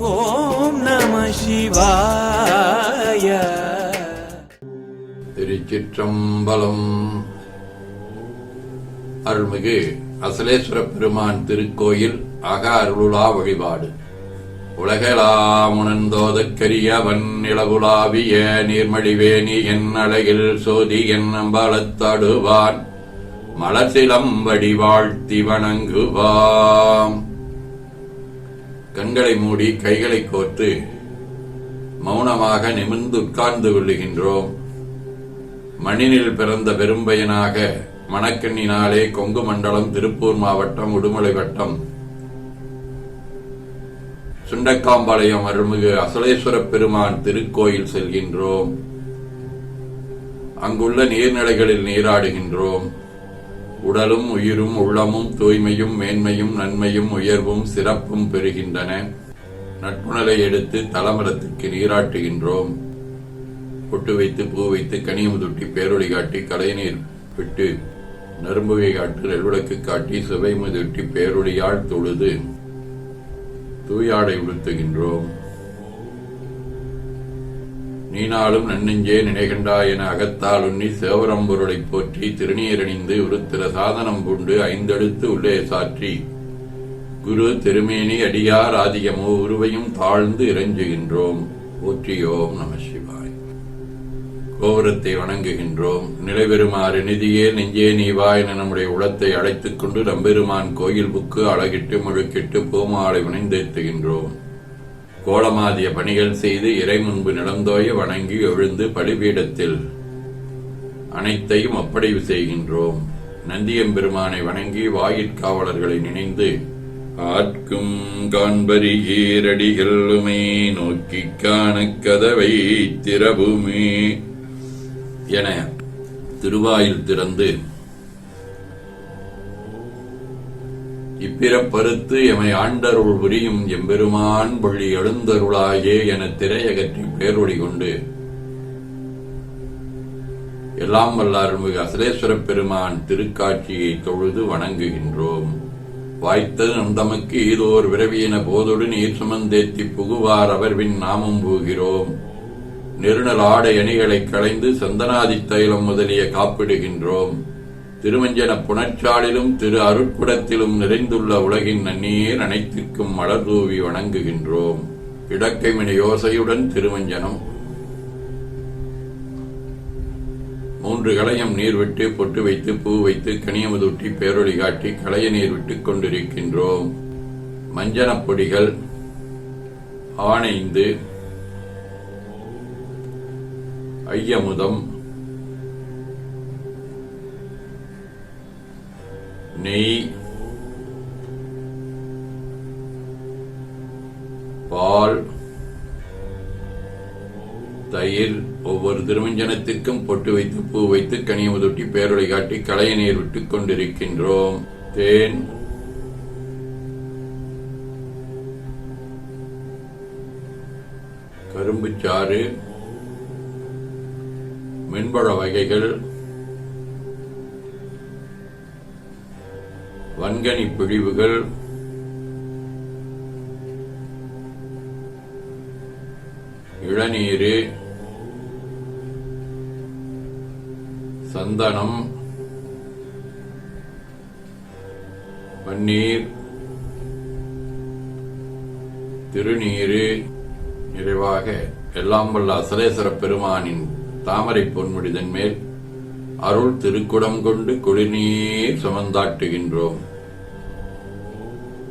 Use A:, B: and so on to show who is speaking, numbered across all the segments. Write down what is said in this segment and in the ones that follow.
A: ஓம் நம சிவாய.
B: திருச்சிற்றம்பலம். அருள்மிகு அசலேஸ்வர பெருமான் திருக்கோயில் அக அருளுலா வழிபாடு. உலகலாமுணந்தோதற்கரியவன் நிலவுலாவிய நீர்மழிவேணி என் அழகில் சோதி என் அம்பலத்தடுவான் மலசிலம்படி வாழ்த்தி வணங்குவாம். கண்களை மூடி கைகளை கோர்த்து மௌனமாக நிமிர்ந்து உட்கார்ந்து கொள்ளுகின்றோம். மண்ணினில் பிறந்த பெரும்பயனாக மணக்கண்ணினாலே கொங்கு மண்டலம் திருப்பூர் மாவட்டம் உடுமலை வட்டம் சுண்டக்காம்பாளையம் அருள்மிகு அசலேஸ்வர பெருமான் திருக்கோயில் செல்கின்றோம். அங்குள்ள நீர்நிலைகளில் நீராடுகின்றோம். உடலும் உயிரும் உள்ளமும் தூய்மையும் மேன்மையும் நன்மையும் உயர்வும் சிறப்பும் பெறுகின்றன. நட்புணலை எடுத்து தலமரத்திற்கு நீராட்டுகின்றோம். பொட்டு வைத்து பூ வைத்து கனியமுதுட்டி பேரொளி காட்டி கலைநீர் விட்டு நரும்புகை காட்டு நெல்விளக்கு காட்டி சுவை முதுட்டி பேரொழியால் தொழுது தூயாடை உளுத்துகின்றோம் நீனாலும் நன்னெஞ்சே நினைகண்டா என அகத்தால் உண்ணி சேவரம்பொருளைப் போற்றி திருநீரணிந்து உருத்திர சாதனம் பூண்டு ஐந்தெழுத்து உள்ளே சாற்றி. குரு திருமேனி அடியார் ஆதியமோ உருவையும் தாழ்ந்து இறைஞ்சுகின்றோம். போற்றியோம் நம சிவாய். கோபுரத்தை வணங்குகின்றோம். நிலைபெறுமாறு நிதியே நெஞ்சே நீவா என நம்முடைய உளத்தை அழைத்துக் கொண்டு நம்பெருமான் கோயில் புக்கு அழகிட்டு முழுக்கிட்டு பூமாலை வினைந்தேத்துகின்றோம் கோலமாதிய பணிகள் செய்து இறை முன்பு நிலந்தோய வணங்கி எழுந்து பலிபீடத்தில் அனைத்தையும் ஒப்படைவு செய்கின்றோம். நந்தியம்பெருமானை வணங்கி வாயிற்காவலர்களை நினைந்து ஆட்கும் காண்பரி ஈரடிகளுமே நோக்கி காண கதவை திறவுமே என திருவாயில் திறந்து இப்பிறப்பறுத்து எமை ஆண்டருள் புரியும் எம்பெருமான் பள்ளி எழுந்தருளாயே என திரையகற்றி பேரொடி கொண்டு. எல்லாம் வல்லார்மிகு அசலேஸ்வரப் பெருமான் திருக்காட்சியை தொழுது வணங்குகின்றோம். வாய்த்தது நம் தமக்கு ஈதோர் விரவியின போதொடு நீர் சுமந்தேத்தி புகுவார் அவர்வின் நாமம் போகிறோம் நெருநல் ஆடை அணிகளை களைந்து சந்தனாதி தைலம் முதலிய காப்பிடுகின்றோம். திருமஞ்சன புணச்சாலிலும் திரு அருட்குடத்திலும் நிறைந்துள்ள உலகின் நன்னீர் அனைத்திற்கும் மலர் தூவி வணங்குகின்றோம். இடக்கைமின யோசையுடன் திருமஞ்சனம். மூன்று களையம் நீர் விட்டு பொட்டு வைத்து பூ வைத்து கனியமுதூட்டி பேரொழி காட்டி களைய நீர் விட்டுக் கொண்டிருக்கின்றோம். மஞ்சனப் பொடிகள் ஆணைந்து ஐயமுதம் நெய் பால் தயிர் ஒவ்வொரு திருமஞ்சனத்திற்கும் பொட்டு வைத்து பூ வைத்து கனியமுதொட்டி பேரொளி காட்டி களைய நீர் விட்டுக் கொண்டிருக்கின்றோம். தேன் கரும்புச்சாறு மென்பழ வகைகள் வன்கனி பிழிவுகள். இளநீரு. சந்தனம். பன்னீர். திருநீரு. நிறைவாக எல்லாம் வல்ல அசலேஸ்வர பெருமானின் தாமரை பொன்முடிதன் மேல் அருள் திருக்குடம் கொண்டு குடிநீர் சுமந்தாட்டுகின்றோம்.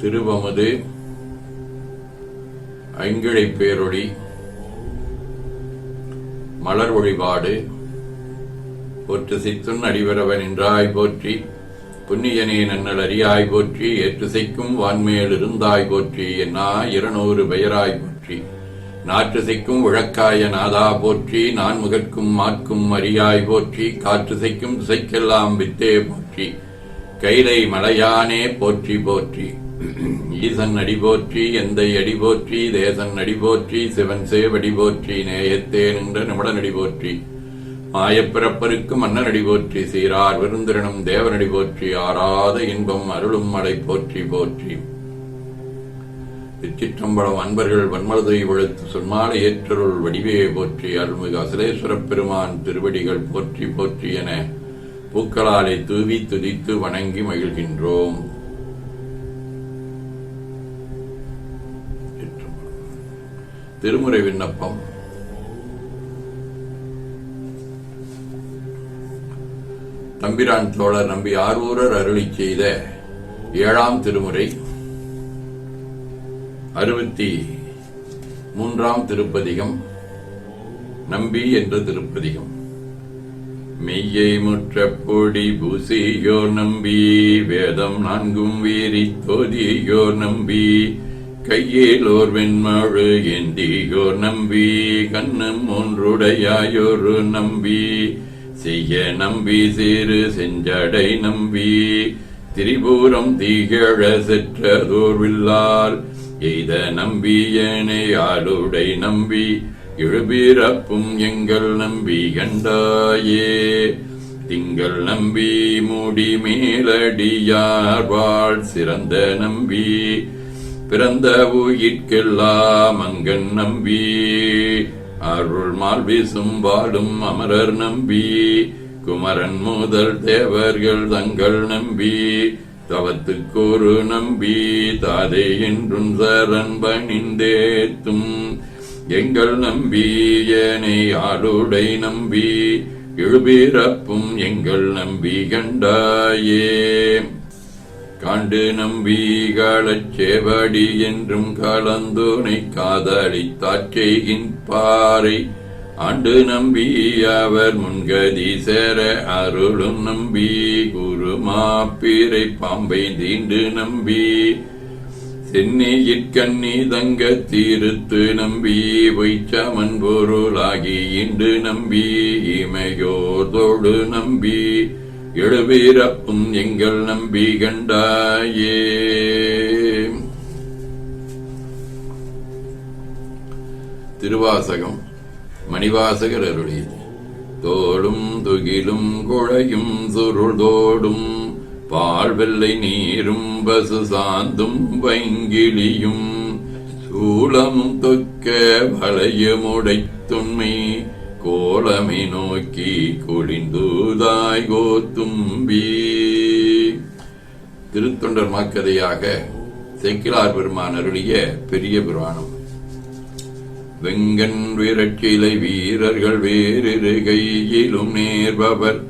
B: திருவமுது ஐங்கிழை பேரொழி மலர் வழிபாடு போற்று சித்துன் அடிவரவன் என்றாய் போற்றி புண்ணியனே நன்னல் அறியாய் போற்றி ஏற்றுசைக்கும் வான்மேல் இருந்தாய் போற்றி என்னா இருநூறு பெயராய் போற்றி. நாற்றுசைக்கும் விளக்காய நாதா போற்றி நான் முகற்கும் மாற்கும் அறியாய் போற்றி காற்றுசைக்கும் திசைக்கெல்லாம் வித்தே போற்றி. கைலை மலையானே போற்றி போற்றி. ஈசன் அடிபோற்றி எந்தை அடிபோற்றி தேசன் அடிபோற்றி சிவன் சேவடி போற்றி நேயத்தே நின்ற நிமிடனடி போற்றி மாயப்பிறப்பருக்கு மன்னர் அடிபோற்றி சீரார் விருந்திரனும் தேவனடி போற்றி ஆறாத இன்பம் அருளும் மடை போற்றி போற்றி. திருச்சிற்றம்பலம் அன்பர்கள் வன்மலதை விழுத்து சொன்மாலை ஏற்றருள் வடிவே போற்றி அருள்மிகு அசலேஸ்வரப் பெருமான் திருவடிகள் போற்றி போற்றி என பூக்களாலை தூவி துதித்து வணங்கி மகிழ்கின்றோம். திருமுறை விண்ணப்பம். தம்பிரான் தோழர் நம்பி ஆரூரர் அருளி செய்த ஏழாம் திருமுறை அறுபத்தி மூன்றாம் திருப்பதிகம் நம்பி என்ற திருப்பதிகம். மெய்யை முற்ற பொடி பூசியோர் நம்பி வேதம் நான்கும் வீரி தோதியோர் நம்பி கையிலோர் வெண்மழு ஏந்தியோர் நம்பி கண்ணும் ஒன்றுடையாயொரு நம்பி. செய்ய நம்பி சிறு செஞ்சடை நம்பி. திரிபுரம் தீகழ செற்றதோர் வில்லால் எய்த நம்பியனை ஆளுடை நம்பி. எழுபிறப்பும் எங்கள் நம்பி கண்டாயே. திங்கள் நம்பி மூடி மேலடியார் வாழ். சிறந்த நம்பி. பிறந்த உயிர்க்கெல்லாம் அங்கன் நம்பி. அருள் மால் வீசும் வாழும் அமரர் நம்பி. குமரன் முதல் தேவர்கள் தங்கள் நம்பி. தவத்துக்கோரு நம்பி தாதே என்றும் சரண் பணிந்தேத்தும் எங்கள் நம்பி ஏனை ஆளுடை நம்பி. எழுபிறப்பும் எங்கள் நம்பி கண்டாயே. கண்டு நம்பிகளச் சேவடி என்றும் கலந்துனை காதலித்தாற்செய்கின் செய்கின்பாரை ஆண்டு நம்பி அவர் முன்கதி சேர அருளும் நம்பி குரு மாப்பிரை பாம்பை தீண்டு நம்பி. சென்னையிற்கண்ணி தங்க தீர்த்து நம்பி வைச்சமன் பொருளாகி இண்டு நம்பி இமையோர் தொடு நம்பி. எழுவீரப்பும் எங்கள் நம்பி கண்டாயே திருவாசகம் மணிவாசகர் அருளியது தோளும் துகிலும் குழையும் சுருள்தோடும் பால் வெள்ளை நீரும் பசு சாந்தும் வைங்கிலியும் சூளமும் தொக்க வளையமுடை துண்மை கோலமை நோக்கி குடிந்தூதாய் கோத்தும்பி திருத்தொண்டர் மாக்கதையாக செக்கிலார் பெருமான் அருளிய பெரிய புராணம். வெங்கன் விரட்சிலை வீரர்கள் வேறு கையிலும் நேர்பவர்.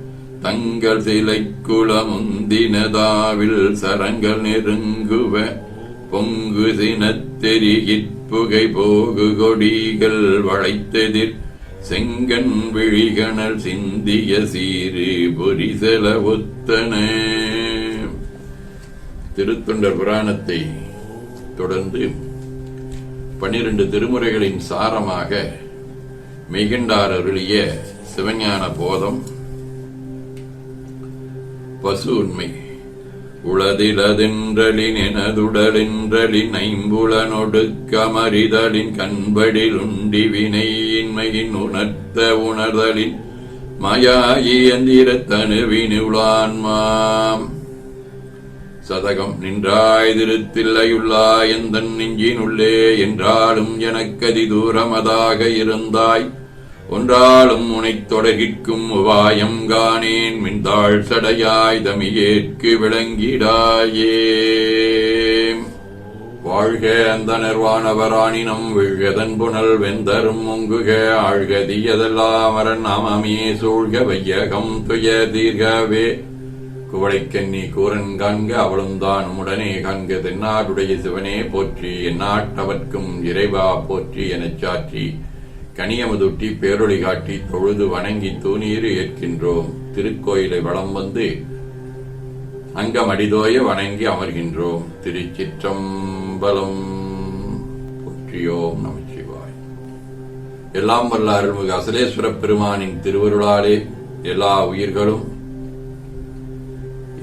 B: தங்கள் சிலை குளமுந்தினதாவில் சரங்கள் நெருங்குவ. பொங்கு சினத்தெரியிற்புகை போகு கொடிகள் வளைத்தெதிர் செங்கன் விழிகணல் சிந்திய சீரு பொரிசல ஒத்தன. திருத்தொண்டர் புராணத்தை தொடர்ந்து பன்னிரண்டு திருமுறைகளின் சாரமாக மிகண்டார் அருளிய சிவஞான போதம் பசு உண்மை உளதிலதென்றலினதுடலென்றலின் ஐம்புலனொடுக்கமறிதலின் கண்படில் உண்டி வினையின்மையின் உணர்த்த உணர்தலின் மாயாயியந்திரத்தனுவினுளான்மாம் சதகம் நின்றாய் திருத்தில்லையுள்ளாய் எந்தன் நெஞ்சினுள்ளே என்றாலும் எனக்கதி தூரமதாக இருந்தாய். ஒன்றாலும் உனைத் தொடர்கிற்கும் உபாயம் காணேன். மின்தாள் சடையாய் தமியேற்கு விளங்கிடாயே. வாழ்க அந்த நிர்வாணவராணினம் விழ்கதன் புனல் வெந்தரும் முங்குக. ஆழ்கதியதெல்லாம் அரண் நாமமே சூழ்க வையகம் துய தீர்கவே. குவளைக்கண்ணி கூரன் காண்க அவளும் தான் உடனே காண்க தென்னாடுடைய சிவனே போற்றி. எந்நாட்டவர்க்கும் இறைவா போற்றி எனச் சாற்றி. கனியமுதுட்டி பேரொழி காட்டி தொழுது வணங்கி தூணீர் ஏற்கின்றோம். திருக்கோயிலை வளம் வந்து அங்கமடிதோய வணங்கி அமர்கின்றோம். திருச்சிற்றம்பலம் போற்றியோம் நமச்சிவாய். எல்லாம் வல்ல அருள்மிகு அசலேஸ்வர பெருமானின் திருவருளாலே எல்லா உயிர்களும்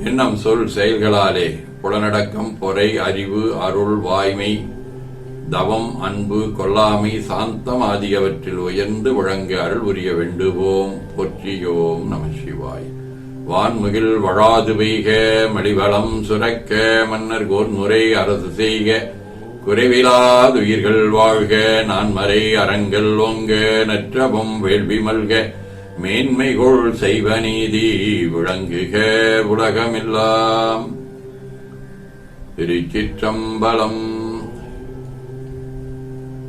B: எண்ணம் சொல் செயல்களாலே புலனடக்கம் பொறை அறிவு அருள் வாய்மை தவம் அன்பு கொல்லாமை சாந்தம் ஆகியவற்றில் உயர்ந்து வழங்க அருள் புரிய வேண்டுவோம். போற்றியோம் நம சிவாய். வான்முகில் வழாது பெய்க மடிவளம் சுரக்க மன்னர் கோன்முறை அரசு செய்க. குறைவிலாதுயிர்கள் வாழ்க நான்மறை அறங்கள் ஓங்க நற்றபம் வேள்வி மல்க. மேன்மைகோள் செய்வ நீதி விளங்குக உலகமெல்லாம். திருச்சிற்றம்பலம்